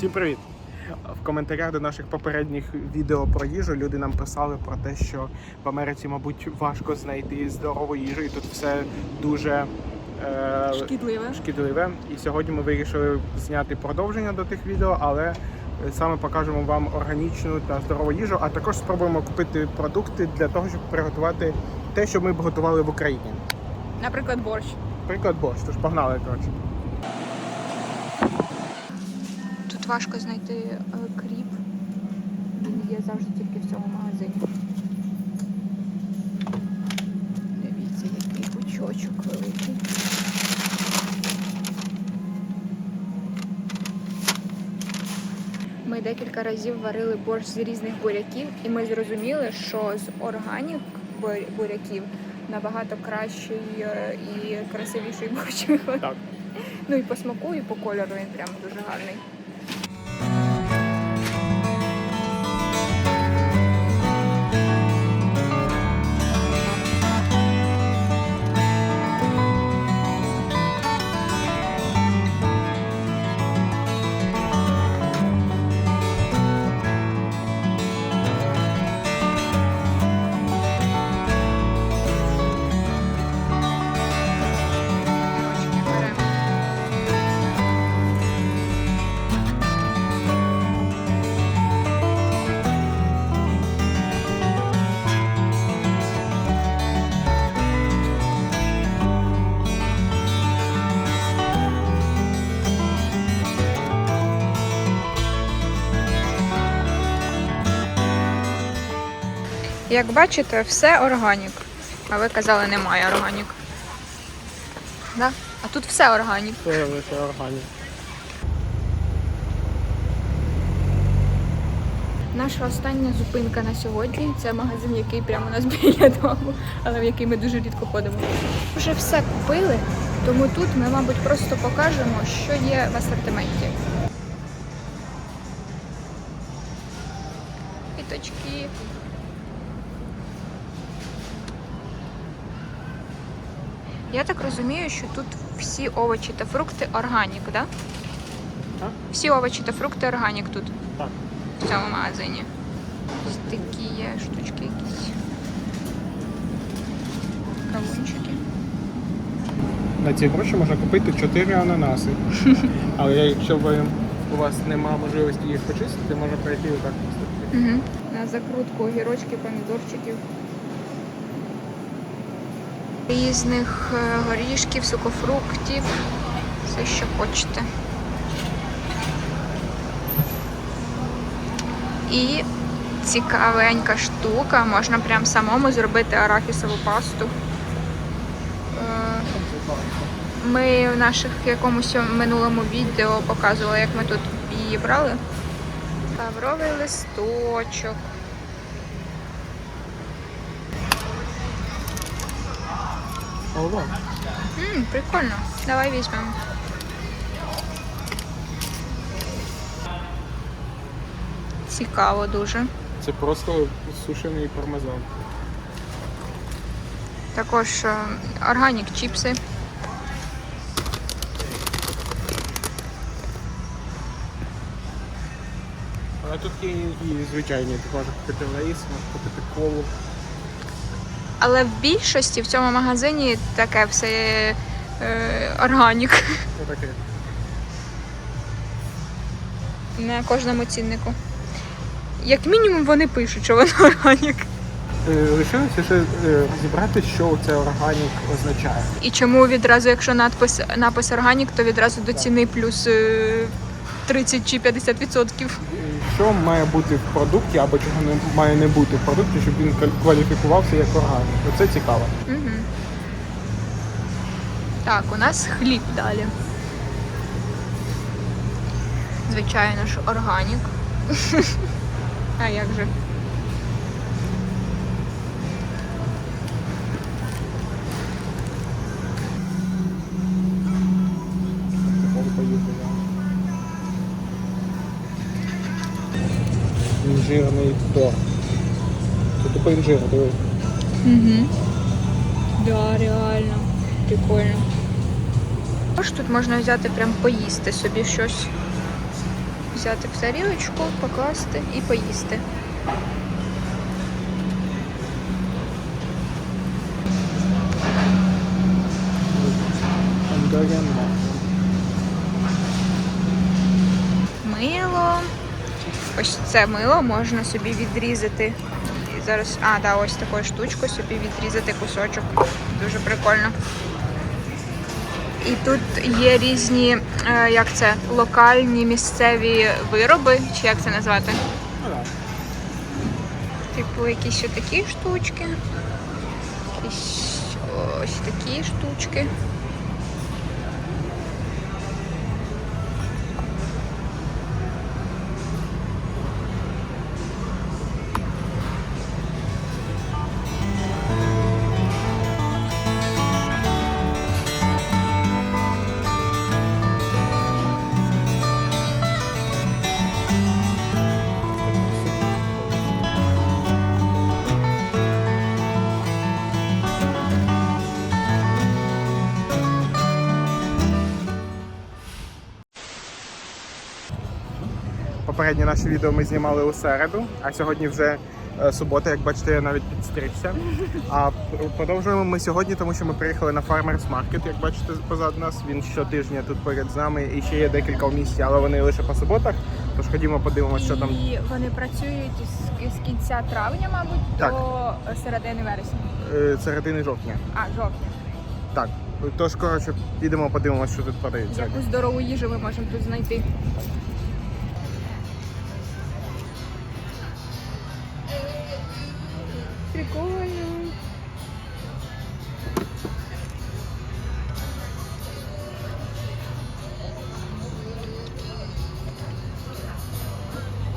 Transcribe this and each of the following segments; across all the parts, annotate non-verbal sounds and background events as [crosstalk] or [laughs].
Всім привіт! В коментарях до наших попередніх відео про їжу люди нам писали про те, що в Америці, мабуть, важко знайти здорову їжу, і тут все дуже е, Шкідливе. шкідливе. І сьогодні ми вирішили зняти продовження до тих відео, але е, саме покажемо вам органічну та здорову їжу, а також спробуємо купити продукти для того, щоб приготувати те, що ми б готували в Україні. Наприклад, борщ. Приклад борщ, тож погнали коротше. Важко знайти е, кріп. Він є завжди тільки в цьому магазині. Дивіться, який пучочок великий. Ми декілька разів варили борщ з різних буряків, і ми зрозуміли, що з органік буряків набагато кращий е, і красивіший [laughs] борщ виходить. Так. Ну і по смаку, і по кольору він прям дуже гарний. Як бачите, все органік. А ви казали, немає органік. Да? А тут все органік. Це лише органік. Наша остання зупинка на сьогодні це магазин, який прямо у нас біля дому, але в який ми дуже рідко ходимо. Вже все купили, тому тут ми, мабуть, просто покажемо, що є в асортименті. Квіточки. Я так розумію, що тут всі овочі та фрукти органік, так? Да? Так. Всі овочі та фрукти органік тут Так. в цьому магазині. Ось такі є штучки якісь. Кавунчики. На ці гроші можна купити 4 ананаси. [laughs] Але якщо ви, у вас немає можливості їх почистити, можна пройти і так. Угу. На закрутку огірочки, помідорчиків. Різних е, горішків, сухофруктів. Все, що хочете. І цікавенька штука. Можна прям самому зробити арахісову пасту. Е, Ми в наших якомусь минулому відео показували, як ми тут її брали. Лавровий листочок. Ого. Ммм, прикольно. Давай візьмемо. Цікаво дуже. Це просто сушений пармезан. Також е, органік чіпси. Але тут є і звичайні, ти можеш купити лейс, можеш купити колу. Але в більшості в цьому магазині таке все е, органік. Таке. На кожному ціннику. Як мінімум вони пишуть, що воно органік. Е, Лишилося ще е, розібрати, що це органік означає. І чому відразу, якщо надпис, напис органік, то відразу до ціни плюс е, 30 чи 50 відсотків. Що має бути в продукті або чого не має не бути в продукті, щоб він кваліфікувався як органік. Оце цікаво. Угу. Так, у нас хліб далі. Звичайно ж, органік. [laughs] А як же? Інжирний торт. Це тупо інжир, дивись. Угу. Да, реально. Прикольно. Також тут можна взяти прям поїсти собі щось. взяти в тарілочку, покласти і поїсти. Ось це мило можна собі відрізати. І зараз, а, да, ось такою штучкою собі відрізати кусочок. Дуже прикольно. І тут є різні, е, як це, локальні місцеві вироби, чи як це назвати? Типу, якісь ще такі штучки. Якісь ось такі штучки. Попереднє наше відео ми знімали у середу, а сьогодні вже е, субота, як бачите, я навіть підстригся. А пр- продовжуємо ми сьогодні, тому що ми приїхали на Farmers Market, як бачите позаду нас. Він щотижня тут поряд з нами і ще є декілька в місті, але вони лише по суботах. Тож ходімо, подивимося, що там. І вони працюють з, з кінця травня, мабуть, Так. до середини вересня. е, середини жовтня. А, жовтня. Так. Тож, коротше, підемо, подивимося, що тут продається. Яку здорову їжу ми можемо тут знайти.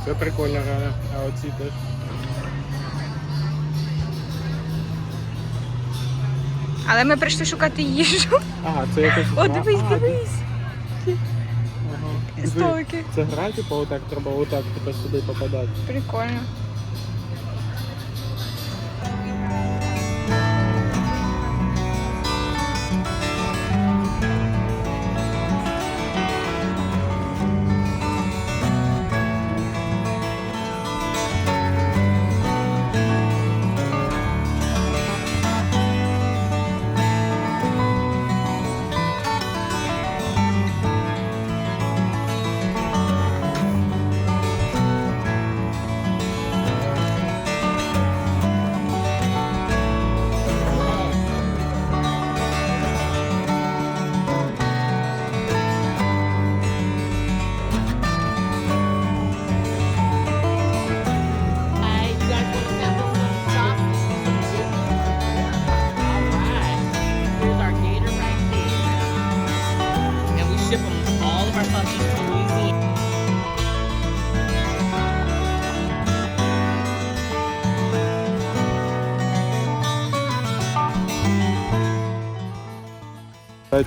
Це прикольно, реально. А оці теж. Але ми прийшли шукати їжу. Ага, це якось. О, дивись, А, дивись. Ага. Столики. Це гра, типу, отак треба отак типу, сюди попадати. Прикольно.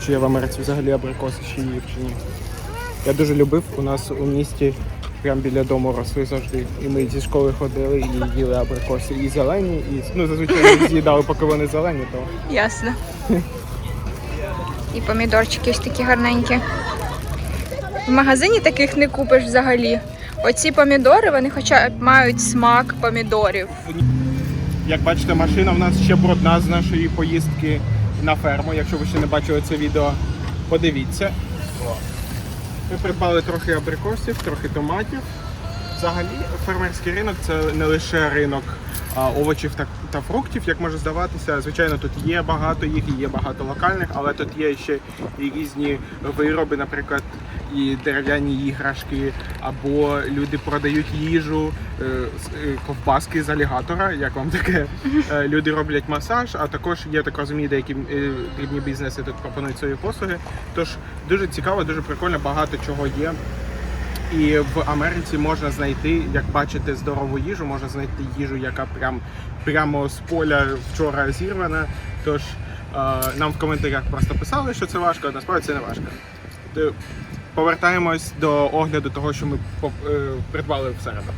Чи є в Америці взагалі абрикоси чи їх чи ні. Я дуже любив. У нас у місті прямо біля дому росли завжди. І ми зі школи ходили і їли абрикоси і зелені, і ну зазвичай ми з'їдали, поки вони зелені, то Ясно. І помідорчики ось такі гарненькі. В магазині таких не купиш взагалі. Оці помідори, вони хоча б мають смак помідорів. Як бачите, машина в нас ще брудна з нашої поїздки на ферму. Якщо ви ще не бачили це відео, подивіться. Ми придбали трохи абрикосів, трохи томатів. Взагалі, фермерський ринок це не лише ринок а, овочів та, та фруктів, як може здаватися. Звичайно, тут є багато їх і є багато локальних, але тут є ще і різні вироби, наприклад, і дерев'яні іграшки, або люди продають їжу, е, е, ковбаски з алігатора, як вам таке. Е, Люди роблять масаж, а також я так розумію, деякі дрібні бізнеси тут пропонують свої послуги. Тож дуже цікаво, дуже прикольно, багато чого є. І в Америці можна знайти, як бачите, здорову їжу, можна знайти їжу, яка прям прямо з поля вчора зірвана. Тож нам в коментарях просто писали, що це важко, а насправді це не важко. Повертаємось до огляду того, що ми е, придбали в середу.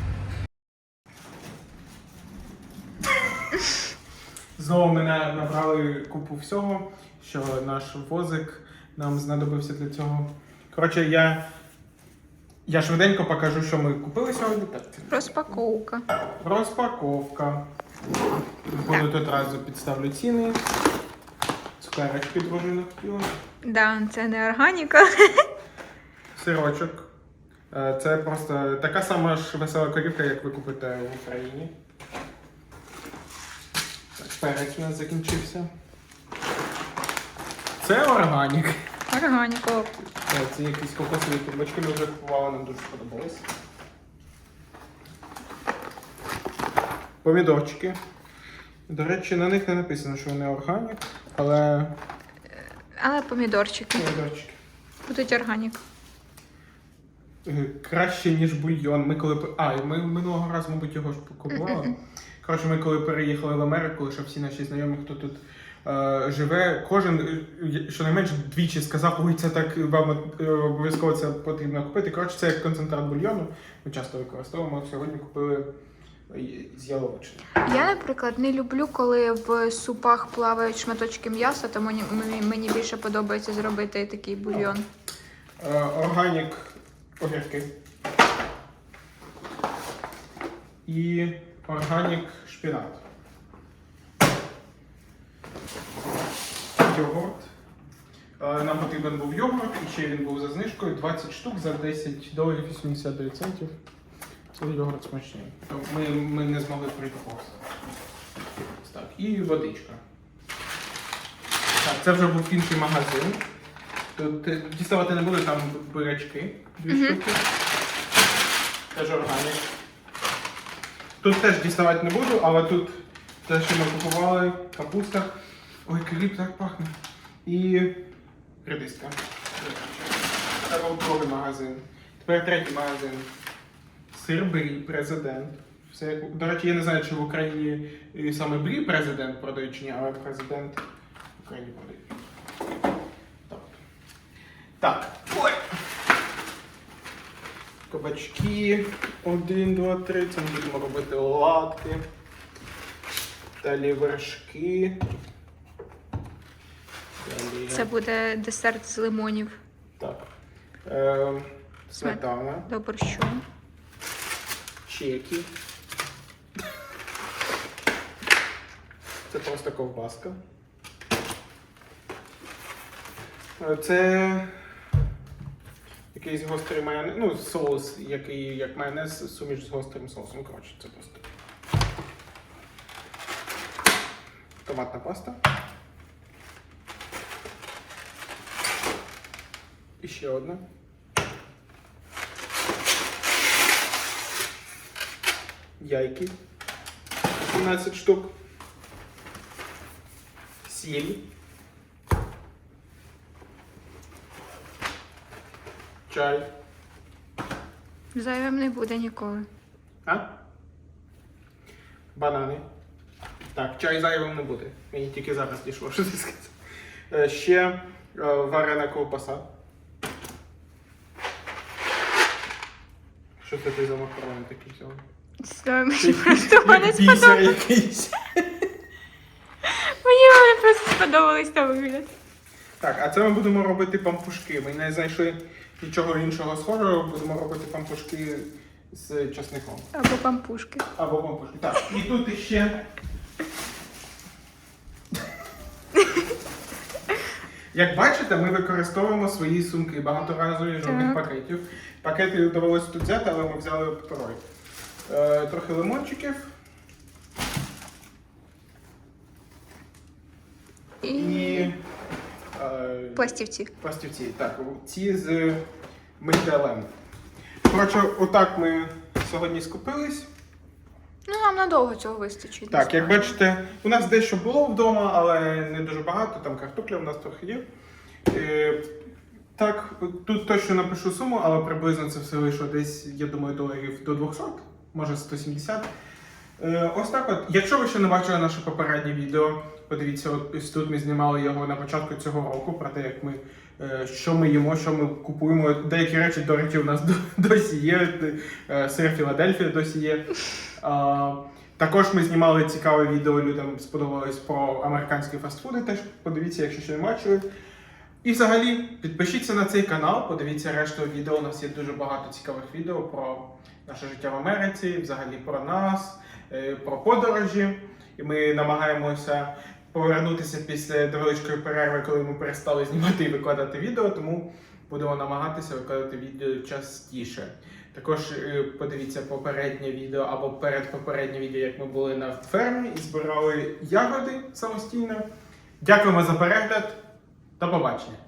Знову ми на- набрали купу всього, що наш возик нам знадобився для цього. Коротше, я Я швиденько покажу, що ми купили сьогодні. Розпаковка. Розпаковка. Буду тут одразу підставлю ціни. Цукерочки дружина хотіла. Да, це не органіка. Сирочок. Е, Це просто така сама ж весела корівка, як ви купите в Україні. Так, перець у нас закінчився. Це органік. Органіко. Е, Це якісь кокосові трубочки, ми вже купували, нам дуже сподобалось. Помідорчики. До речі, на них не написано, що вони органік, але Але помідорчики. помідорчики. Будуть органік. Е, Краще, ніж бульйон. Ми коли а, і ми минулого разу, мабуть, його ж купували. Коротше, ми коли переїхали в Америку, що всі наші знайомі, хто тут е, живе, кожен е, щонайменше двічі сказав, ой, це так вам е, обов'язково це потрібно купити. Коротше, це як концентрат бульйону. Ми часто використовуємо. Сьогодні купили з яловичини. Я, наприклад, не люблю, коли в супах плавають шматочки м'яса, тому мені, мені- мені більше подобається зробити такий бульйон. Е, Органік огірки. І органік шпінат. Йогурт. Е, Нам потрібен був йогурт, і ще він був за знижкою 20 штук за 10 доларів 89 центів. Це йогурт смачний. Ми, ми не змогли пройти повз. Так, і водичка. Так, це вже був інший магазин. Тут е, діставати не буду, там бурячки, дві Мгм. штуки. Теж органік. Тут теж діставати не буду, але тут те, що ми купували, капуста. Ой, кріп так пахне. І редиска. Це був другий магазин. Тепер третій магазин. Сир брі, президент. Все, як- до речі, я не знаю, чи в Україні і саме брі президент продають чи ні, але президент в Україні продають. Так. Так. Ой. Кабачки. Один, два, три. Це ми будемо робити оладки. Далі вершки. Далі. Це буде десерт з лимонів Так. Е, сметана. до борщу. Чеки. Це просто ковбаска. Е, Це якийсь гострий майонез, ну, соус, який як майонез, суміш з гострим соусом. Коротше, це просто. Томатна паста. І ще одна. Яйки. 17 штук. Сіль. Чай. Зайвим не буде ніколи. А? Банани. Так, чай зайвим не буде. Мені тільки зараз дійшло, що ти сказати. Е, Ще е, варена ковбаса. Що це ти за макарони такі взяла? Мені просто вони сподобались. Мені вони просто сподобались на вигляд. Так, а це ми будемо робити пампушки. Ми не знайшли нічого іншого схожого, будемо робити пампушки з часником. Або пампушки. Або пампушки. Так, і тут іще. Як бачите, ми використовуємо свої сумки багаторазові жодних пакетів. Пакети довелося тут взяти, але ми взяли паперові. Е, трохи лимончиків І, пластівці. Пластівці, так, ці з мигдалем. Коротше, отак ми сьогодні скупились. Ну, нам надовго цього вистачить. Так, як бачите, у нас дещо було вдома, але не дуже багато, там картопля у нас трохи є. Е, так, тут точно напишу суму, але приблизно це все вийшло десь, я думаю, доларів до 200, може 170. Е, ось так от. Якщо ви ще не бачили наше попереднє відео, подивіться, ось тут ми знімали його на початку цього року про те, як ми, е, що ми їмо, що ми купуємо. Деякі речі, до речі, у нас [laughs] досі є. Е, Сир Філадельфія досі є. Також ми знімали цікаве відео, людям сподобалось про американські фастфуди. Теж подивіться, якщо ще не бачили. І взагалі підпишіться на цей канал, подивіться решту відео. У нас є дуже багато цікавих відео про наше життя в Америці, взагалі про нас, е, про подорожі. І ми намагаємося повернутися після невеличкої перерви, коли ми перестали знімати і викладати відео, тому будемо намагатися викладати відео частіше. Також е, подивіться попереднє відео або передпопереднє відео, як ми були на фермі і збирали ягоди самостійно. Дякуємо за перегляд. До побачення!